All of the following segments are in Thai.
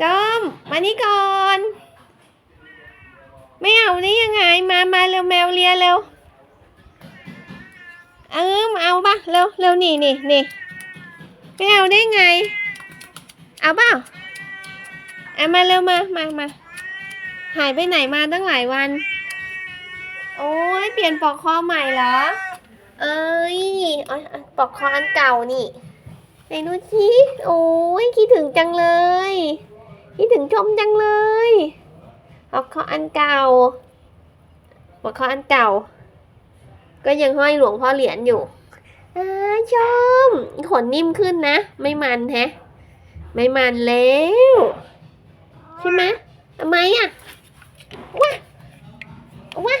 จอม มานี่ก่อน ไม่เอานี่ยังไง มามาเร็วแมวเลียเร็ว เออมาเอาปะเร็วเร็วนี่นี่นี่ไม่เอาได้ไง เอาเปล่าเอามาเร็วมามามาหายไปไหนมาตั้งหลายวัน โอ้ยเปลี่ยนปลอกคอใหม่เหรอ เอ้ยเอปลอกคออันเก่านี่ไหนดูสิโอ้ยคิดถึงจังเลย คิดถึงชมจังเลยหัวข้ออันเก่าปลอกคออันเก่า ก็ยังห้อยหลวงพ่อเหรียญอยู่อาชม ขนนิ่มขึ้นนะ ไม่มันแฮะ ไม่มันแล้ว ใช่ไหมทำไมอะว้าว้า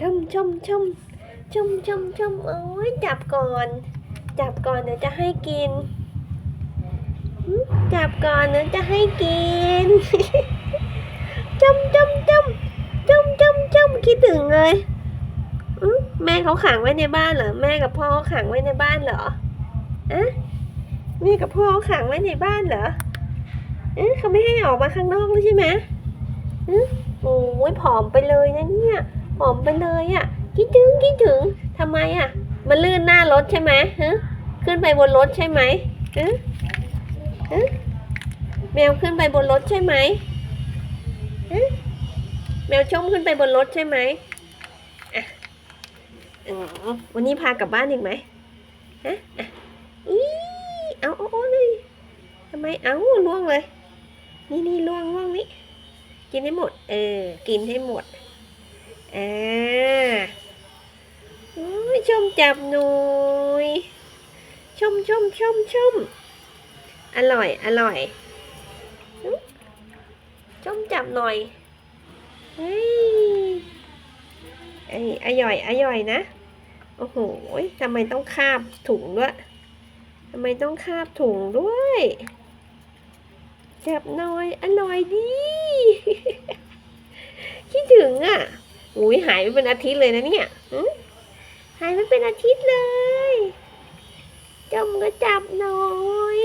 ชมชมชมชมชมชมโอ้ยจับก่อน จับก่อนเดี๋ยวจะให้กิน จับก่อนเดี๋ยวจะให้กินจมจมจมจมจมจมคิดถึงเลยแม่เขาขังไว้ในบ้านเหรอแม่กับพ่อเขาขังไว้ในบ้านเหรออะแม่กับพ่อเขาขังไว้ในบ้านเหรอเอ๊ะเขาไม่ให้ออกมาข้างนอกเลยใช่ไหมอือโอ้ยผอมไปเลยนะเนี่ย ผอมไปเลยอะ่ะคิดถึงคิดถึงทำไมอะ่ะ มันลื่นหน้ารถใช่ไหมฮะขึ้นไปบนรถใช่ไหมฮะฮะแมวขึ้นไปบนรถใช่ไหมฮะแมวชมขึ้นไปบนรถใช่ไหมอะวันนี้พากลับบ้านอีกไหมฮะอะอีเอาเอาเอาเลยทำไมเอาล่วงเลย นี่นี่ล่วงล่วงนี่กินให้หมด เออ กินให้หมด อ่าชมจับหน่อยชมชมชมชมอร่อย อร่อยชมจับหน่อยเฮ้ยไอ้อร่อยอร่อยนะโอ้โหทำไมต้องคาบถุงด้วยทำไมต้องคาบถุงด้วยจับหน่อย อร่อยดีคิดถึงอะ อุ้ยหายไปเป็นอาทิตย์เลยนะเนี่ยหายไปเป็นอาทิตย์เลยจมก็จับหน่อย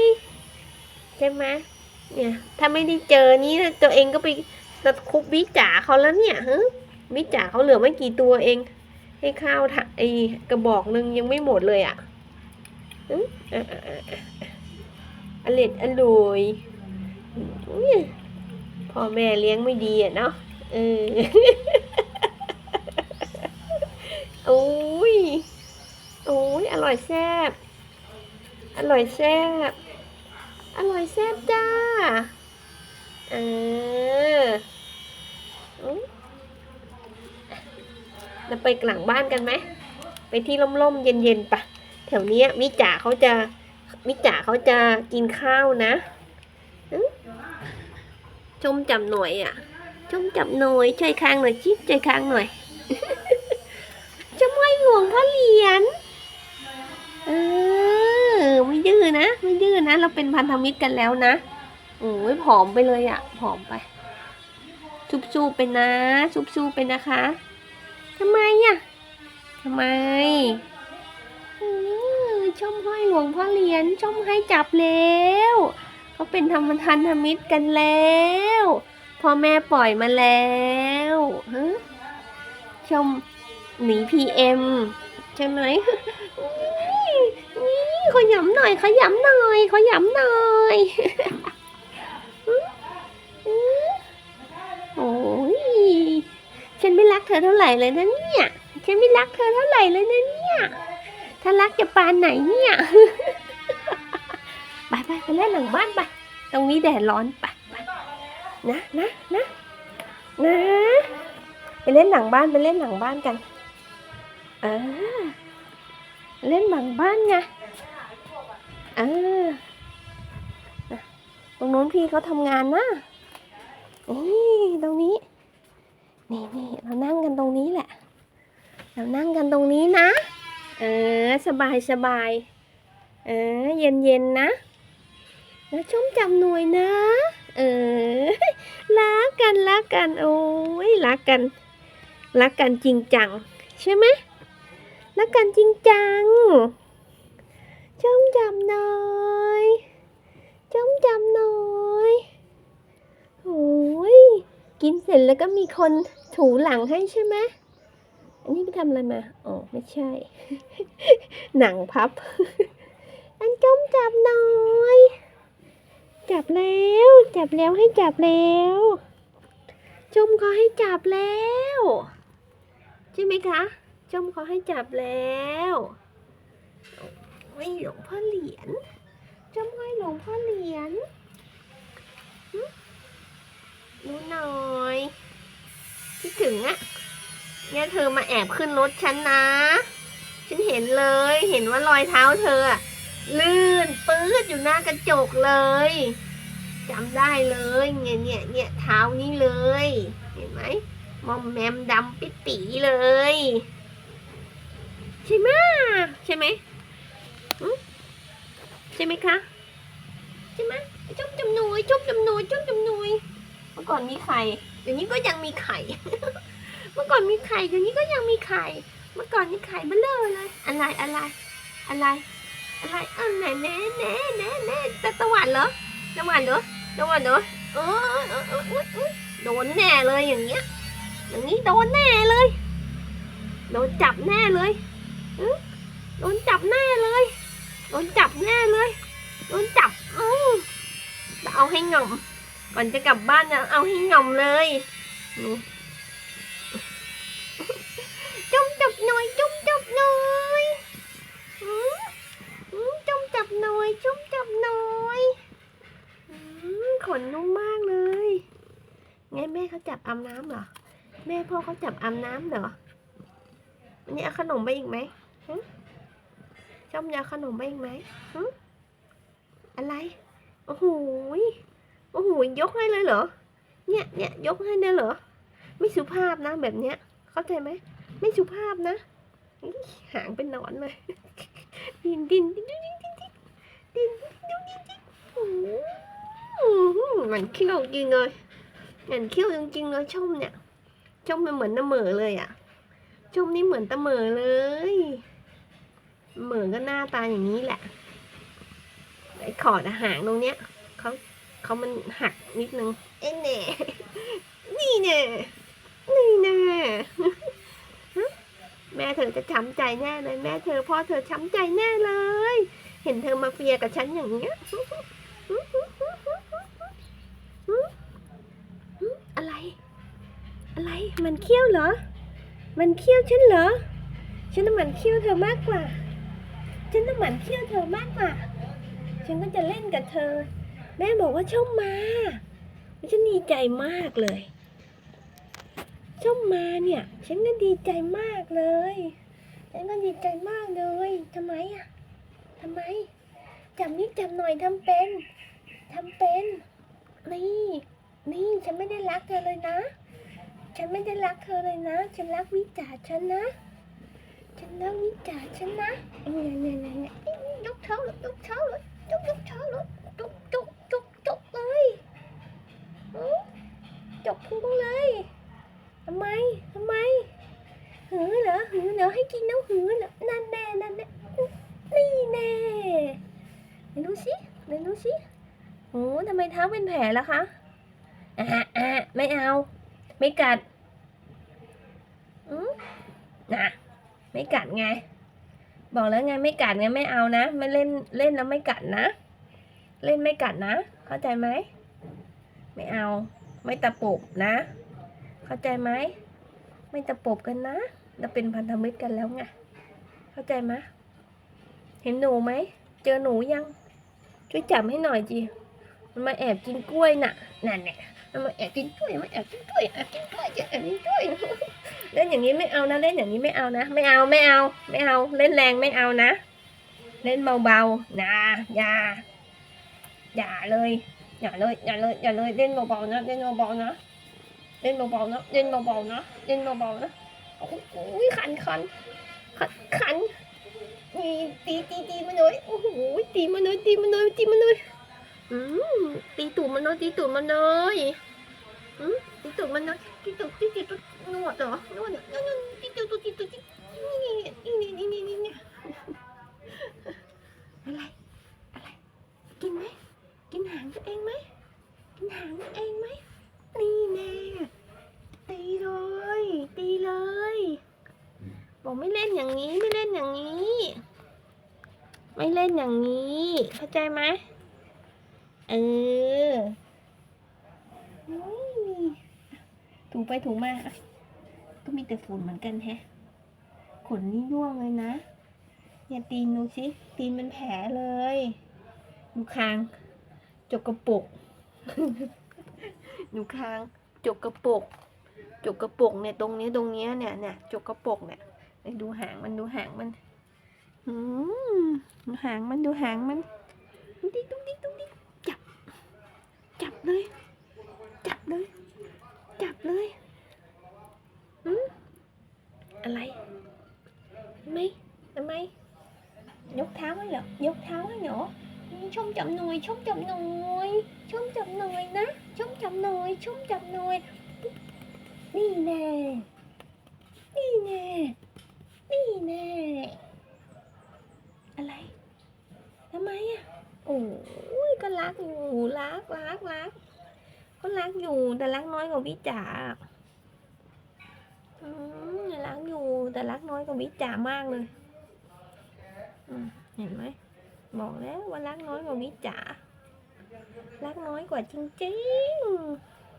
ใช่ไหมเนี่ยถ้าไม่ได้เจอนี้นะตัวเองก็ไปตะคุบวิจ่าเขาแล้วเนี่ยฮะวิจ่าเขาเหลือไม่กี่ตัวเองให้ข้าวถะไอ้กระบอกหนึ่งยังไม่หมดเลยอะอืมอะอะอะอะอร่อยอร่อยพ่อแม่เลี้ยงไม่ดีอะเนาะเออ โอ้ยโอ้ยอร่อยแซ่บ อร่อยแซ่บ อร่อยแซ่บจ้า เออเราไปหลังบ้านกันไหม ไปที่ร่มๆ เย็นๆปะ แถวนี้มิจ่าเขาจะมิจ่าเขาจะกินข้าวนะ ชมจับหน่อยอะ ชมจับหน่อยช่วยค้างหน่อยชิช่วยค้างหน่อย วงพ่อเหรียญเออไม่ดื้อนะ ไม่ดื้อนะ เราเป็นพันธมิตรกันแล้วนะโอ้ยผอมไปเลยอะผอมไปชุบชูเป็นนะชุบชูเป็นนะคะทำไมอะทำไมเออชมห้อยหลวงพ่อเหรียญชมให้จับแล้วเขาเป็นธรรมทันธมิตรกันแล้วพ่อแม่ปล่อยมาแล้วฮะชม หนีพีเอ็มใช่ไหมนี่ขยำหน่อยขยำหน่อยขยำหน่อยโอ้ยฉันไม่รักเธอเท่าไหร่เลยนะเนี่ยฉันไม่รักเธอเท่าไหร่เลยนะเนี่ยถ้ารักจะปานไหนเนี่ยไปไปไปเล่นหลังบ้านไปตรงนี้แดดร้อนไปไปนะนะนะนะไปเล่นหลังบ้านไปเล่นหลังบ้านกัน เออ เล่นหลังบ้านไง เออ ตรงโน้นพี่เขาทำงานนะ นี่ตรงนี้ นี่นี่เรานั่งกันตรงนี้แหละ เรานั่งกันตรงนี้นะ เออ สบายสบาย เออ เย็นเย็นนะแล้วชมจำหน่วยนะ เออ รักกันรักกัน โอ้ยรักกัน รักกันจริงจัง ใช่ไหม รักกันจริงจังจ้องจำหน่อยจ้องจำหน่อยโอ้ยกินเสร็จแล้วก็มีคนถูหลังให้ใช่ไหมอันนี้ไปทำอะไรมา อ๋อ ไม่ใช่ หนังพับ อันจ้องจับหน่อย จับแล้ว จับแล้วให้จับแล้วจมเขาให้จับแล้ว ใช่ไหมคะ จมเขาให้จับแล้วไม่หลวงพ่อเหรียญจมให้หลวงพ่อเหรียญหึดูหน่อยคิดถึงอะเนี่ยเธอมาแอบขึ้นรถฉันนะ ฉันเห็นเลย เห็นว่ารอยเท้าเธออะลื่นปื้ดอยู่หน้ากระจกเลยจำได้เลยเนี่ยเนี่ยเนี่ยเท้านี้เลย เห็นไหมมอมแมมดำปิดปีเลย ช่ไหมใช่ไหมใช่ไหมคะใช่ไหมจุ๊บจำนวยจุ๊บจำนวยจุ๊บจำนวยเมื่อก่อนมีไข่เดี๋ยวนี้ก็ยังมีไข่ เมื่อก่อนมีไข่เดี๋ยวนี้ก็ยังมีไข่ เมื่อก่อนมีไข่เบลเลอเลย อะไรอะไร อะไร อะไรเออแหน่แหน่แหน่แหน่แหน่ตะตะวันเหรอตะวันเหรอตะวันเหรอเออเออเออโดนแน่เลยอย่างเงี้ย อย่างนี้โดนแน่เลย โดนจับแน่เลย โดนจับแน่เลย โดนจับแน่เลย โดนจับอือจะเอาให้งอม ก่อนจะกลับบ้านจะเอาให้งอมเลยจุ่มจับหน่อย จุ่มจับหน่อยจุ่มจับหน่อย จุ่มจับหน่อยขนนุ่มมากเลยไงแม่เขาจับอาบน้ำเหรอ แม่พ่อเขาจับอาบน้ำเหรอวันนี้เอาขนมไปอีกไหม จอมยาขนมไปอีกไหมอะไร โอ้โหโอ้โหยกให้เลยเหรอ เนี่ยเนี่ยยกให้เลยเหรอ ไม่สุภาพนะแบบเนี้ย เข้าใจไหม ไม่สุภาพนะ หางเป็นหนอนเลย ดินดินดินดินดินดินดินดินดินมันเขี้ยวจริงเลยมันเขี้ยวจริงๆเลยชมเนี่ยชมมันเหมือนตะเมอเลยอะชมนี่เหมือนตะเมอเลย เหมือนก็หน้าตาอย่างนี้แหละไอ้ขอดอาหางตรงเนี้ยเขาเขามันหักนิดนึงเอ้ยแน่นี่แน่นี่แน่แม่เธอจะช้ำใจแน่เลยแม่เธอพ่อเธอช้ำใจแน่เลย เห็นเธอมาเฟียกับฉันอย่างเงี้ยอะไร อะไร มันเขี้ยวเหรอ มันเขี้ยวฉันเหรอ ฉันน่ะมันเขี้ยวเธอมากกว่า ฉันน่ะมันเขี้ยวเธอมากกว่า ฉันก็จะเล่นกับเธอ แม่บอกว่าชอบมาฉันดีใจมากเลยชอบมาเนี่ย ฉันก็ดีใจมากเลย ฉันก็ดีใจมากเลยทำไมอะทำไมจำนิดจำหน่อยทำเป็นทำเป็น นี่ นี่ฉันไม่ได้รักเธอเลยนะ ฉันไม่ได้รักเธอเลยนะ ฉันรักวิจารฉันนะ ฉันรักวิจารณ์ฉันนะเนี่ยเนี่ยเนี่ยยกเท้าเลยกเท้าเลยกยกเท้าเลยจุกจุกจุกจุกเลยจกพุงเลยทำไมทำไมหือเหรอหือเหรอให้กินน้ำหือเหรอนั่นแน่นั่นแน่นี่แน่ไหนดูสิไหนดูสิโอ้ทำไมเท้าเป็นแผลล่ะคะอะอะไม่เอา ไม่กัดอืมนะ ไม่กัดไง บอกแล้วไงไม่กัดไงไม่เอานะไม่เล่นเล่นแล้วไม่กัดนะ เล่นไม่กัดนะ เข้าใจไหมไม่เอา ไม่ตะปบนะ เข้าใจไหมไม่ตะปบกันนะเราเป็นพันธมิตรกันแล้วไงเข้าใจไหมเห็นหนูไหมเจอหนูยัง ช่วยจับให้หน่อยจีมันมาแอบกินกล้วยน่ะนั่นแหละมันมาแอบกินกล้วยมาแอบกินกล้วยแอบกินกล้วยแอบกินกล้วย เล่นอย่างนี้ไม่เอานะ เล่นอย่างนี้ไม่เอานะ ไม่เอาไม่เอา ไม่เอา เล่นแรงไม่เอานะ เล่นเบาๆนะอย่าอย่าเลย อย่าเลย อย่าเลย อย่าเลย เล่นเบาๆนะ เล่นเบาๆนะ เล่นเบาๆนะ เล่นเบาๆนะ เล่นเบาๆนะ โอ้ยขันขันขันขันนี่ตีตีตีมันเลยโอ้โหตีมันเลยตีมันเลยตีมันเลยอืมตีตูดมันเลยตีตูดมันเลยอืมติดตุดมันนะติดตุดติดตุด นวดเหรอนวดเนี่ยนวดนวดติดตุดติดตุดติดนี่นี่นี่นี่นี่นี่อะไร อะไร กินไหม กินหางตัวเองไหม กินหางตัวเองไหม นี่แน่ตีเลย ตีเลย บอกไม่เล่นอย่างนี้ ไม่เล่นอย่างนี้ ไม่เล่นอย่างนี้ เข้าใจไหมเอออุ๊ยถูไปถูมา ก็มีแต่ฝุ่นเหมือนกันแฮะ ขนนี่ร่วงเลยนะอย่าตีนดูสิตีนเป็นแผลเลยดูคางจกกระปุกดูคางจกกระปุกจกกระปุกเนี่ยตรงนี้ตรงนี้เนี่ยเนี่ยจกกระปุกเนี่ยไปดูหางมันดูหางมันอืมดูหางมันดูหางมันดุ๊กดิ๊กดุ๊กดิ๊กดุ๊กดิ๊กจับ จับเลย จับเลย จับเลย อะไรไม่ทำไม ยกเท้าไว้เหรอยกเท้าไว้เหรออืมชมจับหน่อยชมจับหน่อยชมจับหน่อยนะชมจับหน่อยชมจับหน่อยนี่แน่นี่แน่นี่แน่อะไรทำไมอะโอ้ยก็รักอยู่รักรักรักก็รักอยู่แต่รักน้อยกว่าวิจ๋า มรักอยู่แต่รักน้อยกว่าวิจามากเลยเห็นไหมบอกแล้วว่ารักน้อยกว่าวิจารักน้อยกว่าจริง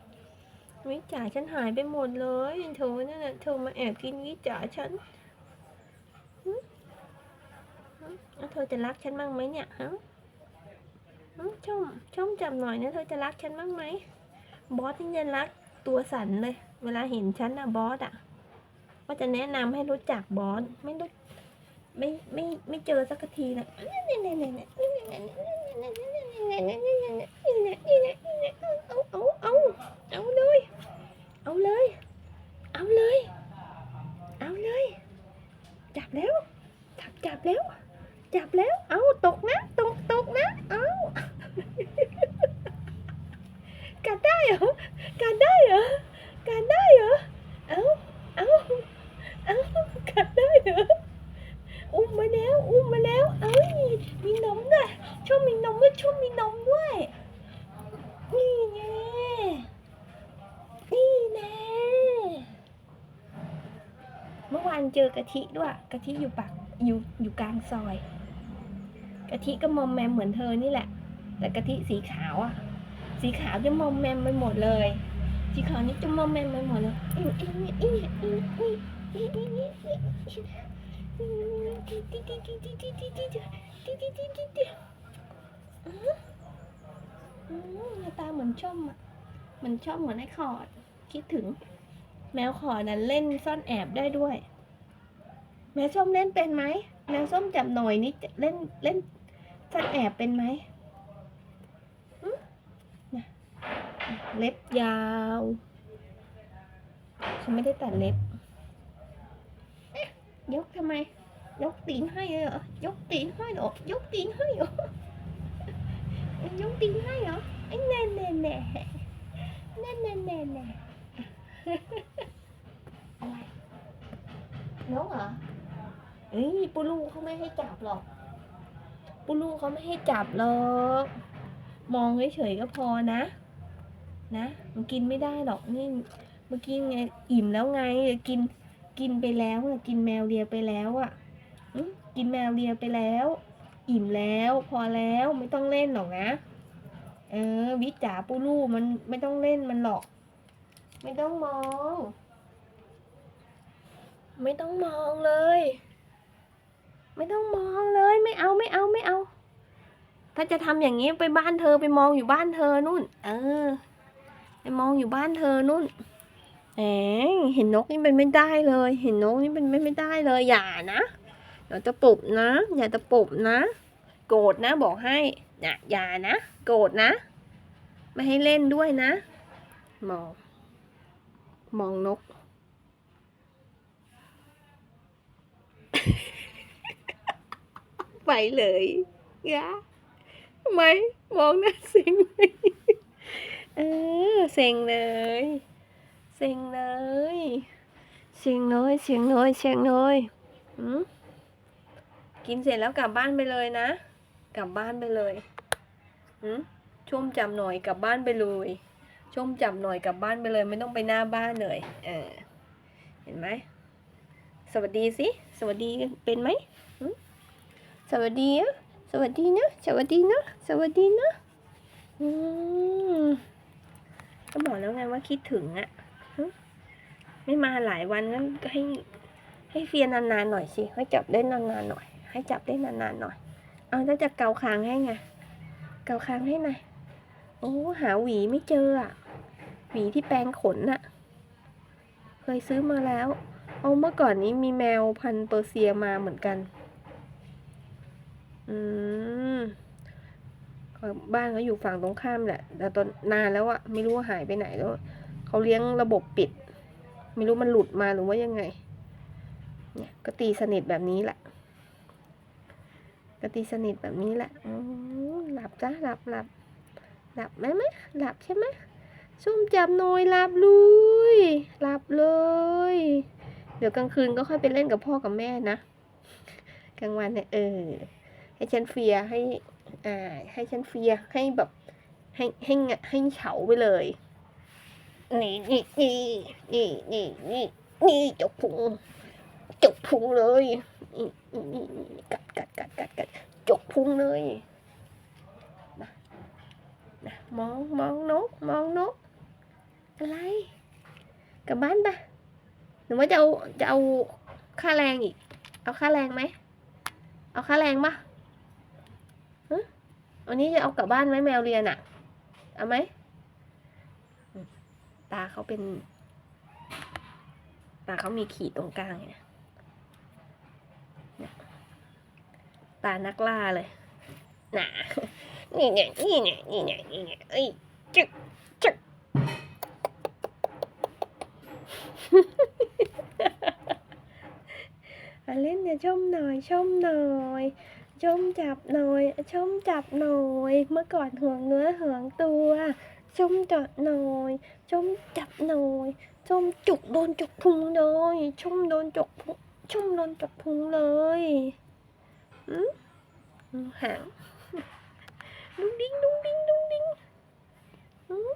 ๆวิจาฉันหายไปหมดเลยเธอนั่นน่ะเธอมาแอบกินวิจาฉันแล้วเธอจะรักฉันบ้างไหมเนี่ยฮะฮะชมชมจำหน่อยนะเธอจะรักฉันบ้างไหมบอสที่จะรักตัวสันเลย เวลาเห็นฉันนะบอสอะ ว่าจะแนะนำให้รู้จักบอสไม่รู้ไม่ไม่ไม่เจอสักทีเลยเอาเอาเอาเอาเลย เอาเลย เอาเลย เอาเลย จับแล้วจับจับแล้ว จับแล้ว เอาตกนะ ตกตกนะ เอากัดได้เหรอกัดได้เหรอกัดได้เหรอ เอาเอา อ้าวกัดได้เหรออุ้มมาแล้วอุ้มมาแล้วเอ้ยมีนมด้วยชอบมีนมด้วยชอบมีนมด้วยนี่ไงนี่แน่เมื่อวานเจอกะทิด้วยกะทิอยู่ปากอยู่อยู่กลางซอยกะทิก็มอมแมมเหมือนเธอนี่แหละ แต่กะทิสีขาวอะสีขาวจะมอมแมมไปหมดเลยสีขาวนี่จะมอมแมมไปหมดเลยอีอีอีอี ตาเหมือนช่อมอะเหมือนช่อมเหมือนไอ้ขอด คิดถึง แมวขอนั้นเล่นซ่อนแอบได้ด้วย แมวส้มเล่นเป็นไหมแมวส้มจับหน่อยนี่เล่นเล่นซ่อนแอบเป็นไหมเล็บยาวฉันไม่ได้ตัดเล็บ ยกทำไม ยกตีนให้เลยเหรอยกตีนให้เหรอยกตีนให้เหรอยกตีนให้เหรอไอ้แน่แน่แน่แน่แน่แน่แน่อะไรนกเหรอเอ้ยปูลูเขาไม่ให้จับหรอกปูลูเขาไม่ให้จับหรอกมองเฉยๆก็พอนะ นะ มันกินไม่ได้หรอกนี่เมื่อกี้ไงอิ่มแล้วไงกิน กินไปแล้วอะกินแมวเลียไปแล้วอะกินแมวเลียไปแล้ว อิ่มแล้วพอแล้วไม่ต้องเล่นหรอกนะ เออ วิจ๋าปูลูมันไม่ต้องเล่นมันหรอก ไม่ต้องมอง ไม่ต้องมองเลย ไม่ต้องมองเลยไม่เอาไม่เอาไม่เอา ถ้าจะทำอย่างนี้ไปบ้านเธอไปมองอยู่บ้านเธอนู่น เออ ไปมองอยู่บ้านเธอนู่น แหมเห็นนกนี่เป็นไม่ได้เลย เห็นนกนี่เป็นไม่ไม่ได้เลย อย่านะอย่าตะปบนะ อย่าตะปบนะ โกรธนะบอกให้อย่าอย่านะ โกรธนะ ไม่ให้เล่นด้วยนะ มอง มองนก ไปเลยยะทำไมมองหน้าสิงไหมเออ เซ็งเลย เซ็งเลยเซ็งเลยเซ็งเลยเซ็งเลยอืมกินเสร็จแล้วกลับบ้านไปเลยนะ กลับบ้านไปเลยอืมชุ่มจับหน่อยกลับบ้านไปเลยชุ่มจับหน่อยกลับบ้านไปเลย ไม่ต้องไปหน้าบ้านเลยเออเห็นไหมสวัสดีสิสวัสดีเป็นไหมหืมสวัสดีอะสวัสดีนะสวัสดีนะสวัสดีนะอืมก็บอกแล้วไงว่าคิดถึงอะ ไม่มาหลายวันงั้นก็ให้ ให้เฟียนานๆหน่อยสิให้จับได้นานๆหน่อย ให้จับได้นานๆหน่อย เอาแล้วจะเกาคางให้ไงเกาคางให้หน่อยโอ้หาหวีไม่เจออะหวีที่แปรงขนน่ะ เคยซื้อมาแล้ว เอาเมื่อก่อนนี้มีแมวพันเปอร์เซียมาเหมือนกัน อืมบ้านเขาอยู่ฝั่งตรงข้ามแหละ แต่ตอนนานแล้วอะไม่รู้ว่าหายไปไหนแล้ว เขาเลี้ยงระบบปิด ไม่รู้มันหลุดมาหรือว่ายังไง เนี่ยก็ตีสนิทแบบนี้แหละก็ตีสนิทแบบนี้แหละหลับจ้าหลับหลับหลับไหมไหมหลับใช่ไหมซุ่มจับหน่อยหลับเลยหลับเลย เดี๋ยวกลางคืนก็ค่อยไปเล่นกับพ่อกับแม่นะกลางวันเนี่ยเออ ให้ฉันเฟียให้อ่าให้ฉันเฟียให้แบบให้ให้งะให้เฉาไปเลย นี่นี่นี่นี่นี่นี่นี่จกพุงจกพุงเลยนี่นี่นี่กัดกัดกัดกัดกัดจกพุงเลยนะนะมองมองนกมองนกอะไรกลับบ้านปะหรือว่าจะเอาจะเอาค่าแรงอีก เอาค่าแรงไหมเอาค่าแรงปะฮะวันนี้จะเอากลับบ้านไหมแมวเรียนอะเอาไหม ตาเขาเป็น ตาเขามีขีดตรงกลางเนี่ยตานักล่าเลยน่ะนี่ไงนี่ไงนี่ไงนี่ไงเอ้ยจึกจึกมาเล่นเนี่ยชมหน่อยชมหน่อยชมจับหน่อยชมจับหน่อย เมื่อก่อนห่วงเนื้อห่วงตัว ชมจับหน่อยชมจับหน่อยชมจุกโดนจุกพุงเลยชมโดนจุกพุงชมโดนจุกพุงเลยอืมหางดุ้งดิ้งดุ้งดิ้งดุ้งดิ้งอืม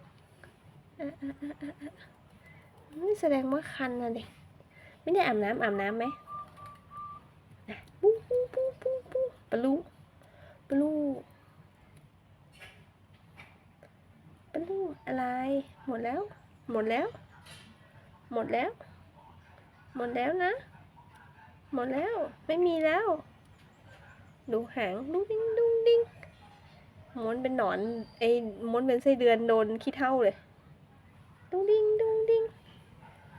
อะอะอะอะอ่แสดงว่าคันนะเด็กไม่ได้อาบน้ำอาบน้ำไหมนะปูปูปูปูปูปะลูปะลูปะลู อะไร หมดแล้ว หมดแล้ว หมดแล้ว หมดแล้วนะ หมดแล้ว ไม่มีแล้ว ดูหางดุ้งดิ้งดุ้งดิ้งม้วนเป็นหนอนไอ้ม้วนเป็นไส้เดือนโดนขี้เท่าเลย ดุ้งดิ้งดุ้งดิ้ง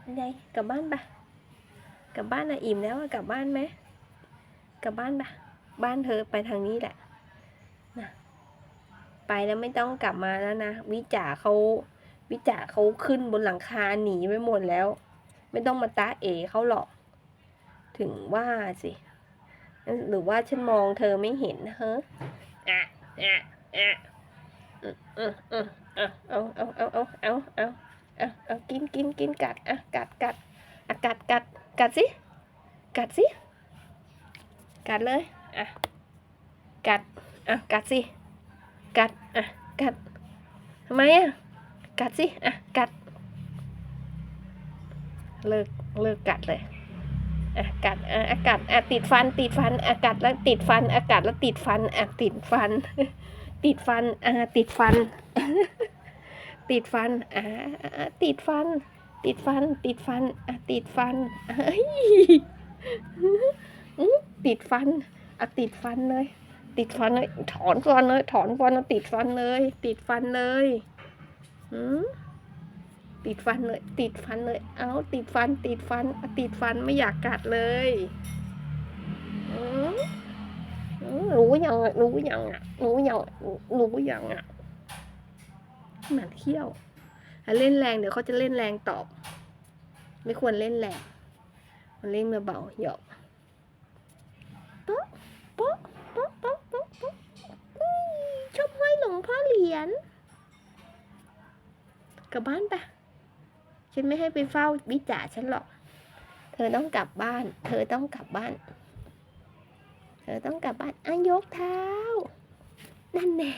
อะไรกลับบ้านปะกลับบ้านอะอิ่มแล้วอะกลับบ้านไหมกลับบ้านปะบ้านเธอไปทางนี้แหละ ไปแล้วไม่ต้องกลับมาแล้วนะ วิจ่าเขาวิจ่าเขาขึ้นบนหลังคาหนีไปหมดแล้ว ไม่ต้องมาตาเอเขาหรอก ถึงว่าสิหรือว่าฉันมองเธอไม่เห็นเฮ้ออะอะอะอืมอืมอืมอะเอาเอาเอาเอาเอาเอาเอาเอากินกินกินกัดอะกัดกัดอะกัดกัดกัดสิกัดสิกัดเลยอะกัดอะกัดสิ กัด อะ กัดทำไมอะ กัดสิ อะ กัด เลิก เลิกกัดเลย อะ กัดอะอะ กัด อะ ติดฟัน ติดฟัน อะ กัดแล้วติดฟัน อะ กัดแล้วติดฟัน อะ ติดฟัน ติดฟัน อะ ติดฟัน ติดฟัน อะ ติดฟัน ติดฟัน ติดฟัน อะ ติดฟันเฮ้ยติดฟันอะติดฟันเลย ติดฟันเลยถอนฟันเลยถอนฟันแล้วติดฟันเลย ติดฟันเลยอืมติดฟันเลย ติดฟันเลย เอาติดฟัน ติดฟัน ติดฟันไม่อยากกัดเลยอืมอืมรู้ยังรู้ยังอะรู้ยังรู้ยังอะหมันเขี้ยวเล่นแรงเดี๋ยวเขาจะเล่นแรงตอบ ไม่ควรเล่นแรงมันเล่นเบาๆหยอกป๊ะโป๊ะป๊ะป๊ะโป๊ะโป๊ะอุ้ยชอบห้อยหลว งพ่อเหรียญกลับบ้านปะฉันไม่ให้ไปเฝ้าบิจ่าฉันหรอก เธอต้องกลับบ้าน เธอต้องกลับบ้าน เธอต้องกลับบ้านอะยกเท้า นั่นแน่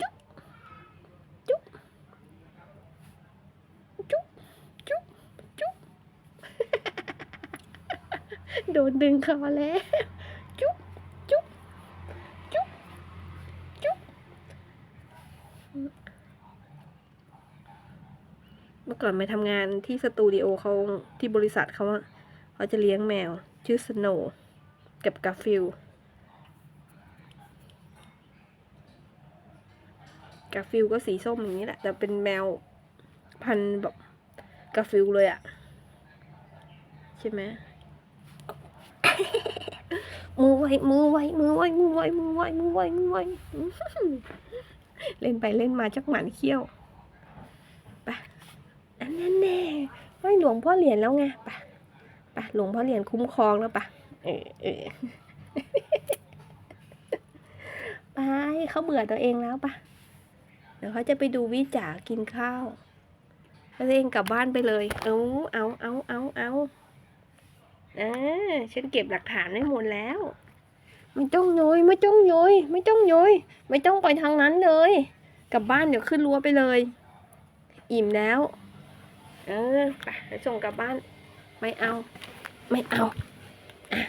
จุ๊บจุ๊บจุ๊บจุ๊บจุ๊บโดนดึงคอแล้ว จุ๊บจุ๊บจุ๊บจุ๊บ เมื่อก่อนไปทำงานที่สตูดิโอเขาที่บริษัทเขาอะเขาจะเลี้ยงแมว ชื่อสโนว์กับกาฟิลกาฟิลก็สีส้มอย่างนี้แหละ แต่เป็นแมวพันธุ์แบบกาฟิลเลยอะใช่ไหมมือไว้ มือไว้ มือไว้ มือไว้ มือไวมือไวมือไว้ เล่นไปเล่นมาชักหมันเขี้ยว นนั้นแน่ไหวหลวงพ่อเหรียญแล้วไงไปไปหลวงพ่อเหรียญคุ้มครองแล้วปะเออเออไปเขาเบื่อตัวเองแล้วปะเดี๋ยวเขาจะไปดูวิจากินข้าวแล้วตัวเองกลับบ้านไปเลย เอาเอาเอาเอาเอาเออฉันเก็บหลักฐานไว้หมดแล้ว ไม่ต้องโยยไม่ต้องโยยไม่ต้องโยยไม่ต้องไปทางนั้นเลย กลับบ้านเดี๋ยวขึ้นรั้วไปเลย อิ่มแล้ว เออไปส่งกลับบ้าน ไม่เอา ไม่เอาอะ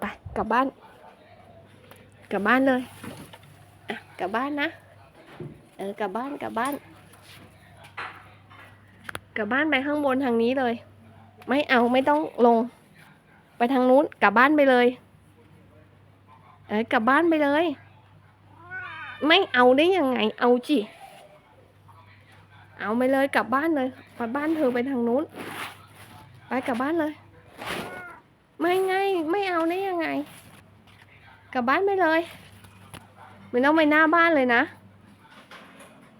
ไปกลับบ้าน กลับบ้านเลยอะกลับบ้านนะ เออกลับบ้านกลับบ้าน กลับบ้านไปข้างบนทางนี้เลย ไม่เอาไม่ต้องลง ไปทางนู้นกลับบ้านไปเลย เออกลับบ้านไปเลย ไม่เอาได้ยังไงเอาจิ เอาไปเลยกลับบ้านเลยไปบ้านเธอไปทางนู้น ไปกลับบ้านเลย ไม่ไงไม่เอาได้ยังไง กลับบ้านไปเลยไม่ต้องไปหน้าบ้านเลยนะ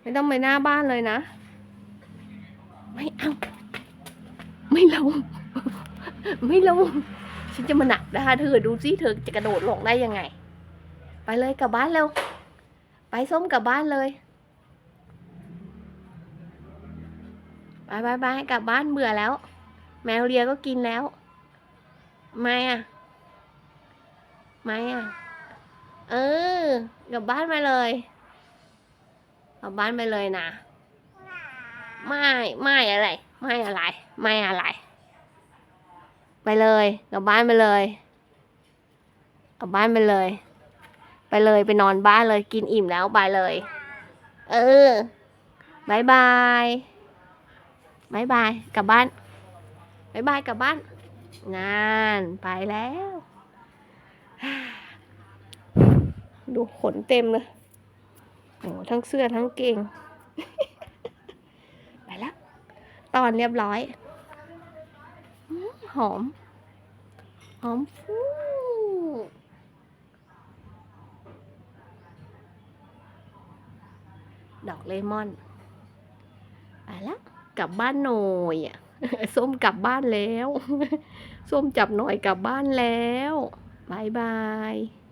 ไม่ต้องไปหน้าบ้านเลยนะ ไม่เอา ไม่ลง ไม่ลง ฉันจะมาหนักดาเธอดูสิเธอจะกระโดดลงได้ยังไง ไปเลยกลับบ้านเร็ว ไปส้มกลับบ้านเลย ไปไปไปกลับบ้านเบื่อแล้ว แมวเลียก็กินแล้ว ไม่อะ ไม่อะ เออ กลับบ้านมาเลย กลับบ้านไปเลยนะ ไม่ ไม่อะไร ไม่อะไร ไม่อะไร ไปเลย กลับบ้านไปเลย กลับบ้านไปเลย ไปเลยไปนอนบ้านเลย กินอิ่มแล้วไปเลย เออบายบาย บายบายกลับบ้านบายบายกลับบ้าน งานไปแล้ว ดูขนเต็มเลยโอ้ทั้งเสื้อทั้งเกง ไปแล้ว ตอนเรียบร้อย หอม หอมฟูดอกเลมอน ไปแล้ว กลับบ้านหน่อยอะส้มกลับบ้านแล้ว ส้มจับหน่อยกลับบ้านแล้วบายบาย